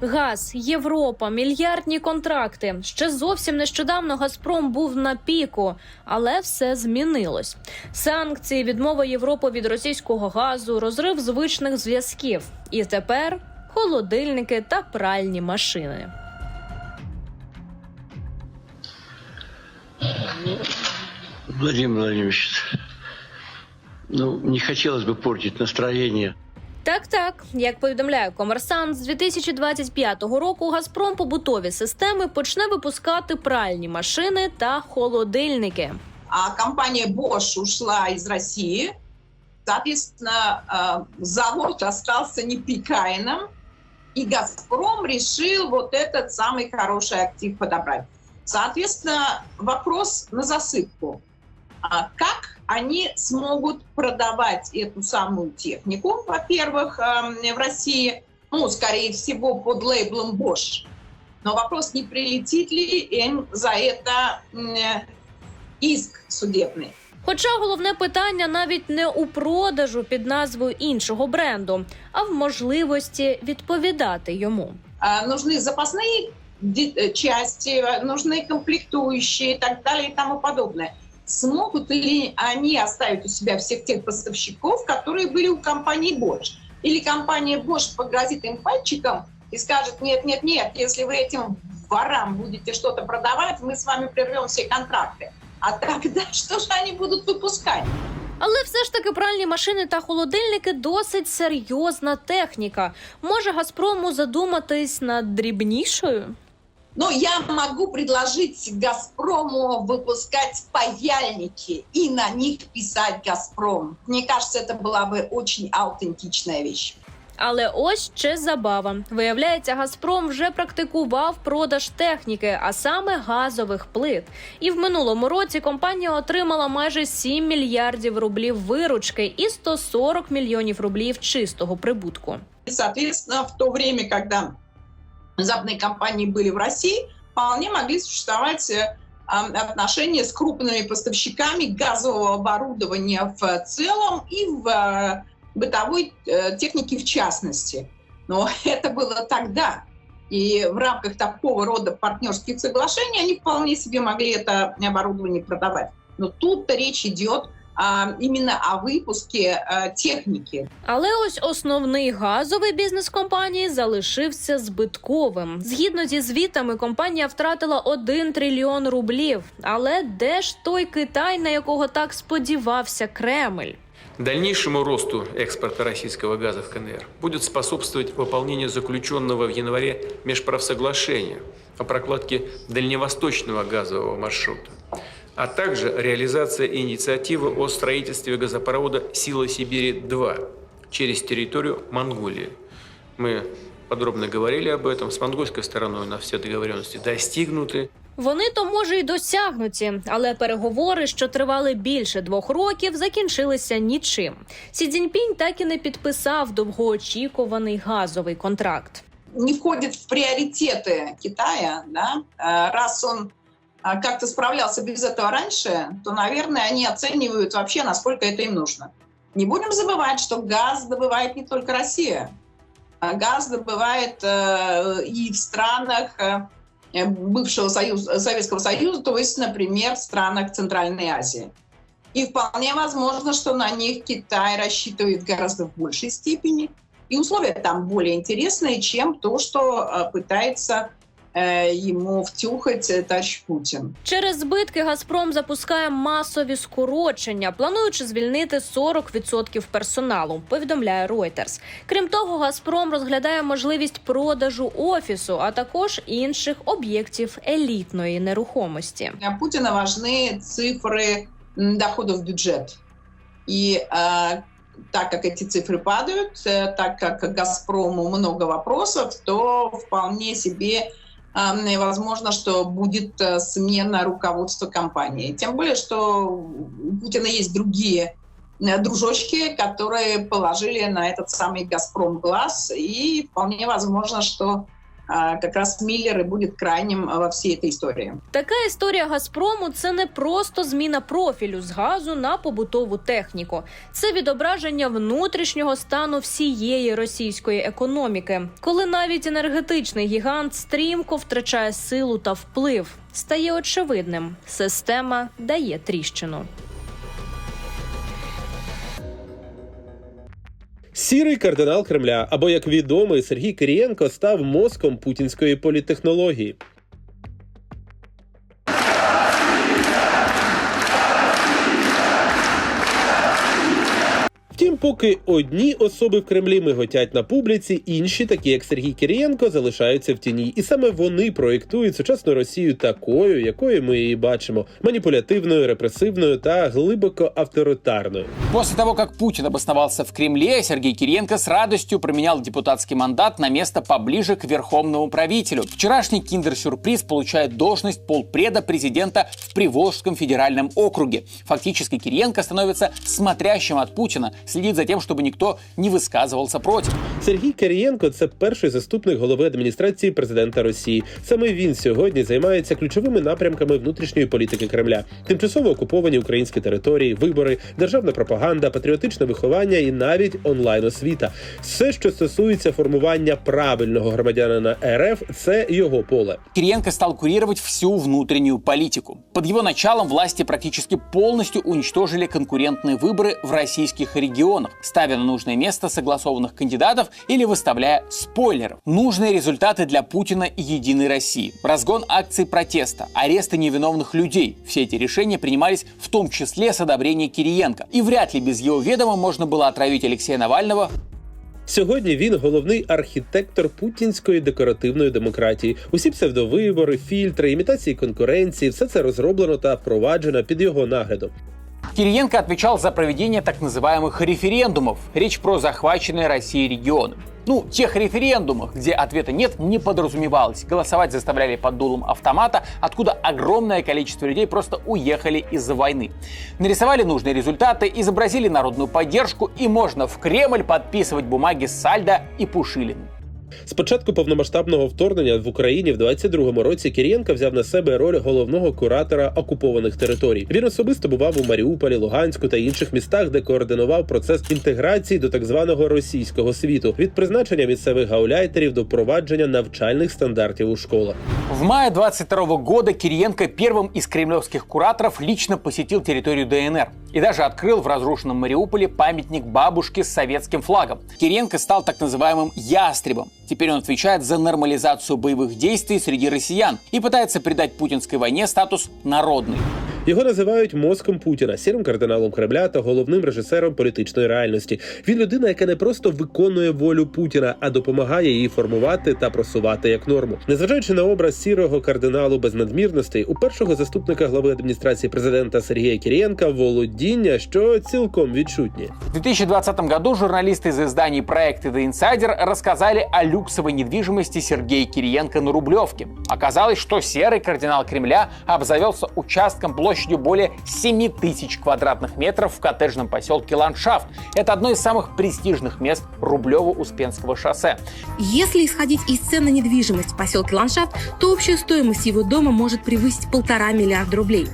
Газ, Європа, мільярдні контракти. Ще зовсім нещодавно Газпром був на піку, але все змінилось. Санкції, відмова Європи від російського газу, розрив звичних зв'язків. І тепер холодильники та пральні машини. Владимир Владимирович, ну, не хотелось бы портить настроение. Так, так, як повідомляє комерсант, з 2025 року Газпром побутові системи почне випускати пральні машини та холодильники. а компания Bosch ушла из России. Соответственно, э, завод остался непикаянным, и «Газпром» решил вот этот самый хороший актив подобрать. Соответственно, вопрос на засыпку. А Как они смогут продавать эту самую технику, во-первых, эм, в России, ну, скорее всего, под лейблом Bosch. Но вопрос, не прилетит ли им за это м, иск судебный. Хоча головне питання навіть не у продажу під назвою іншого бренду, а в можливості відповідати йому. А, Нужны запасные ди- э, части, э, нужны комплектующие и так далее и тому подобное. Смогут ли они оставить у себя всех тех поставщиков, которые были у компании Bosch? Или компания Bosch погрозит им пальчиком и скажет, нет, нет, нет, если вы этим ворам будете что-то продавать, мы с вами прервем все контракты. А тогда что же они будут выпускать? Але все ж таки пральні машини та холодильники досить серйозна техніка. Може Газпрому задуматись над дрібнішою? Ну, я могу предложить «Газпрому» выпускать паяльники и на них писать «Газпром». Мне кажется, это была бы очень аутентичная вещь. Але ось ще забава. Виявляється, Газпром вже практикував продаж техніки, а саме газових плит. І в минулому році компанія отримала майже 7 мільярдів рублів виручки і 140 мільйонів рублів чистого прибутку. И, соответственно, в то время, когда западные компании были в России, вполне могли существовать э, отношения с крупными поставщиками газового оборудования в целом и в э, бытовой э, технике в частности. Но это было тогда. И в рамках такого рода партнерских соглашений они вполне себе могли это оборудование продавать. Но тут-то речь идет а, именно о выпуске а, техники. Але ось основний газовий бізнес компанії залишився збитковим. Згідно зі звітами, компанія втратила 1 трильйон рублів. Але де ж той Китай, на якого так сподівався Кремль? Дальнейшему росту экспорта российского газа в КНР будет способствовать выполнение заключенного в январе межправсоглашения о прокладке дальневосточного газового маршрута, а также реализация инициативы о строительстве газопровода «Сила Сибири-2» через территорию Монголии. Мы подробно говорили об этом. С монгольской стороной у нас все договоренности достигнуты. Вони то може й досягнуті, але переговори, що тривали більше двох років, закінчилися нічим. Сі Цзіньпінь так і не підписав довгоочікуваний газовий контракт. не входит в приоритеты Китая, да, Э, раз он а, как-то справлялся без этого раньше, то, наверное, они оценивают вообще, насколько это им нужно. Не будем забывать, что газ добывает не только Россия. А Газ добывает э, и в странах э, бывшего Союза, Советского Союза, то есть, например, в странах Центральной Азии. И вполне возможно, что на них Китай рассчитывает в гораздо большей степени. И условия там более интересные, чем то, что э, пытается э, ему втюхать э, товарищ Путин. Через збитки Газпром запускає масові скорочення, плануючи звільнити 40% персоналу. Повідомляє Reuters. Крім того, Газпром розглядає можливість продажу офісу, а також інших об'єктів елітної нерухомості. Для Путина важны цифры м, доходов в бюджет. И э, так как эти цифры падают, э, так как «Газпрому» много вопросов, то вполне себе э, возможно, что будет э, смена руководства компании. Тем более, что у Путина есть другие э, дружочки, которые положили на этот самый «Газпром» глаз, и вполне возможно, что как раз Миллер и будет крайним во всей этой истории. Така історія Газпрому це не просто зміна профілю з газу на побутову техніку. Це відображення внутрішнього стану всієї російської економіки, коли навіть енергетичний гігант стрімко втрачає силу та вплив. Стає очевидним, система дає тріщину. Сірий кардинал Кремля, або як відомий Сергій Кирієнко, став мозком путінської політтехнології. Поки одні особи в Кремлі миготять на публіці, інші, такі як Сергій Кирієнко, залишаються в тіні, і саме вони проєктують сучасну Росію такою, якою ми її бачимо: маніпулятивною, репресивною та глибоко авторитарною. После того, как Путин обосновался в Кремле, Сергей Кириенко с радостью променял депутатский мандат на место поближе к верховному правителю. Вчерашний киндер-сюрприз получает должность полпреда президента в Приволжском федеральном округе. Фактически Кириенко становится смотрящим от Путина, следит за тем, чтобы никто не высказывался против. Сергій Кирієнко це перший заступник голови адміністрації президента Росії. Саме він сьогодні займається ключовими напрямками внутрішньої політики Кремля: тимчасово окуповані українські території, вибори, державна пропаганда, патріотичне виховання і навіть онлайн освіта. Все, що стосується формування правильного громадянина РФ, це його поле. Кириенко стал курировать всю внутреннюю политику. Под его началом власти практически полностью уничтожили конкурентные выборы в российских регионах, ставя на нужное место согласованных кандидатов или выставляя спойлеров. Нужные результаты для Путина и Единой России. Разгон акций протеста, аресты невиновных людей. Все эти решения принимались в том числе с одобрения Кириенко. И вряд ли без его ведома можно было отравить Алексея Навального Сьогодні він головний архітектор путінської декоративної демократії. Усі псевдовибори, фільтри, імітації конкуренції все це розроблено та впроваджено під його наглядом. Кириенко отвечал за проведение так называемых референдумов. Речь про захваченные Россией регионы. Ну, тех референдумах, где ответа нет, не подразумевалось. Голосовать заставляли под дулом автомата, откуда огромное количество людей просто уехали из-за войны. Нарисовали нужные результаты, изобразили народную поддержку, и можно в Кремль подписывать бумаги с Сальдо и Пушилиным. З початку повномасштабного вторгнення в Україні в 22-му році Кирієнко взяв на себе роль головного куратора окупованих територій. Він особисто бував у Маріуполі, Луганську та інших містах, де координував процес інтеграції до так званого російського світу від призначення місцевих гауляйтерів до впровадження навчальних стандартів у школах. В мае 22 года Кириенко первым из кремлевских кураторов лично посетил территорию ДНР и даже открыл в разрушенном Мариуполе памятник бабушке с советским флагом. Кириенко стал так называемым «ястребом». Теперь он отвечает за нормализацию боевых действий среди россиян и пытается придать путинской войне статус «народный». Його називають мозком Путіна, сірим кардиналом Кремля та головним режисером політичної реальності. Він людина, яка не просто виконує волю Путіна, а допомагає її формувати та просувати як норму. Незважаючи на образ сірого кардиналу без надмірностей, у першого заступника глави адміністрації президента Сергія Кірієнка володіння, що цілком відчутні. В 2020 году журналисты из изданий «Проект» и «The Insider» рассказали о люксовой недвижимости Сергея Кириенко на Рублевке. Оказалось, что серый кардинал Кремля обзавелся участком площадью более 7 тысяч квадратных метров в коттеджном поселке Ландшафт. Это одно из самых престижных мест Рублево-Успенского шоссе. Если исходить из цен на недвижимость в поселке Ландшафт, то общая стоимость его дома может превысить полтора миллиарда рублей.